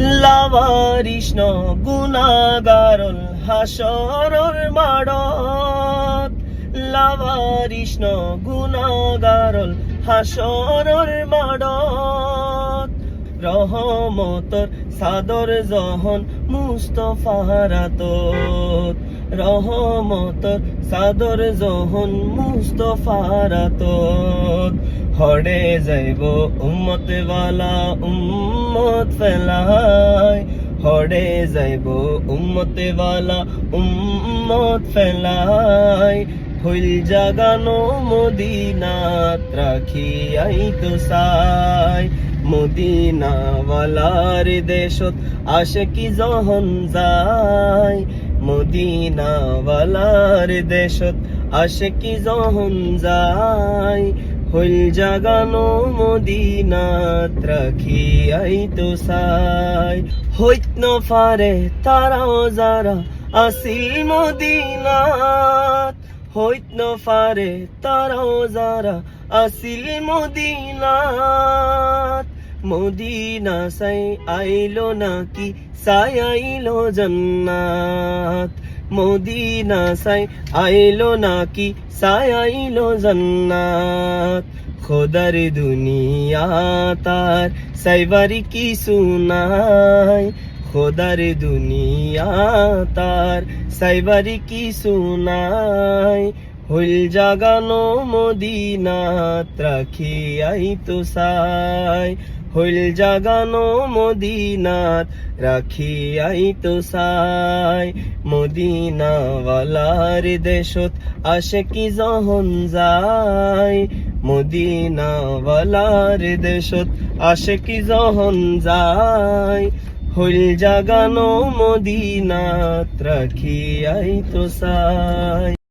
লাভারিষ্ণ গুণাগারল হাসরর মাডত। লাভারিষ্ণ গুণাগারল হাসরর মাডত। রহমতর সাদর জহন মুস্তফারাত রহমতর সাদর জহন মুস্তফারাত হড়ে যাইব উম্মত ওয়ালা উম্মত ফেলায়। হড়ে যাইব উম্মত ওয়ালা উম্মত ফেলায়। হইল জাগানো মদিনাত রাখিয়াই তো সাই মদিনাওয়ালার দেশত আসে কি জহন যায়। মদিনাওয়ালার দেশত আসে কি জহন যায়। হইল জাগানো মদিনাত রাখিয়াই তো সাই হইত ন ফারে তারাও যারা আসিল মদিনাত। হইত ন ফারে তারাও যারা আসিল মদিনাত। মদিনা সাই আইলো নাকি সাই আইলো জন্নাত মদিনা সাই আইলো নাকি সাই আইলো জন্নাত খোদার দুনিয়া তার সাইবারি কি সুনাই খোদার দুনিয়া তার সাইবারি কি সুনাই হইল জাগানো মদিনাত রাখিয়াই তো সাই হইল জাগানো মদিনাত রাখিয়াই তো সাই। মদিনাওয়ালার দেশত আসে কি জহন যায়? মদিনাওয়ালার দেশত আসে কি জহন যায়? হইল জাগানো মদিনাত রাখিয়াই তো সাই।